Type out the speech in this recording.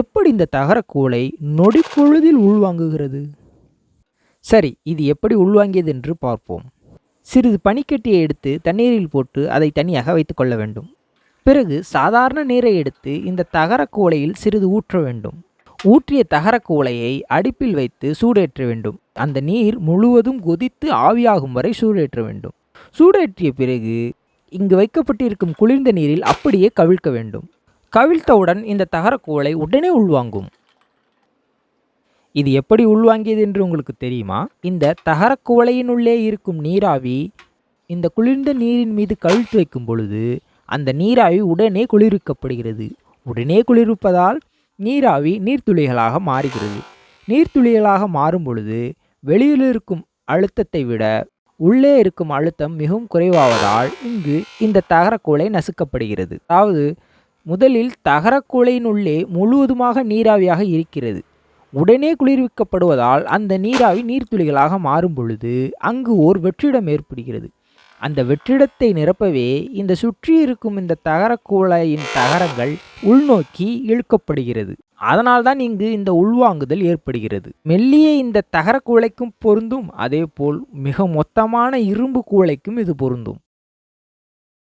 எப்படி இந்த தகரக்கூளை நொடிப்பொழுதில் உள்வாங்குகிறது? சரி இது எப்படி உள்வாங்கியது என்று பார்ப்போம். சிறிது பனிக்கட்டியை எடுத்து தண்ணீரில் போட்டு அதை தனியாக வைத்துக்கொள்ள வேண்டும். பிறகு சாதாரண நீரை எடுத்து இந்த தகரக்கூளையில் சிறிது ஊற்ற வேண்டும். ஊற்றிய தகரக்கூளையை அடுப்பில் வைத்து சூடேற்ற வேண்டும். அந்த நீர் முழுவதும் கொதித்து ஆவியாகும் வரை சூடேற்ற வேண்டும். சூடேற்றிய பிறகு இங்கு வைக்கப்பட்டிருக்கும் குளிர்ந்த நீரில் அப்படியே கவிழ்க்க வேண்டும். கவிழ்த்தவுடன் இந்த தகரக்கூளை உடனே உள்வாங்கும். இது எப்படி உள்வாங்கியது என்று உங்களுக்கு தெரியுமா? இந்த தகரக்குவளையினுள்ளே இருக்கும் நீராவி இந்த குளிர்ந்த நீரின் மீது கவிழ்த்து வைக்கும் பொழுது அந்த நீராவி உடனே குளிர்விக்கப்படுகிறது. உடனே குளிர்விப்பதால் நீராவி நீர்த்துளிகளாக மாறுகிறது. நீர்த்துளிகளாக மாறும் பொழுது வெளியில் இருக்கும் அழுத்தத்தை விட உள்ளே இருக்கும் அழுத்தம் மிகவும் குறைவாவதால் இங்கு இந்த தகரக்கூளை நசுக்கப்படுகிறது. அதாவது முதலில் தகரக்கூளையினுள்ளே முழுவதுமாக நீராவியாக இருக்கிறது. உடனே குளிர்விக்கப்படுவதால் அந்த நீராவி நீர்த்துளிகளாக மாறும் பொழுது அங்கு ஓர் வெற்றிடம் ஏற்படுகிறது. அந்த வெற்றிடத்தை நிரப்பவே இந்த சுற்றி இருக்கும் இந்த தகரக்கூளையின் தகரங்கள் உள்நோக்கி இழுக்கப்படுகிறது. அதனால்தான் இங்கு இந்த உள்வாங்குதல் ஏற்படுகிறது. மெல்லிய இந்த தகரக்கூளைக்கும் பொருந்தும் அதேபோல் மிக மொத்தமான இரும்பு கூளைக்கும் இது பொருந்தும்.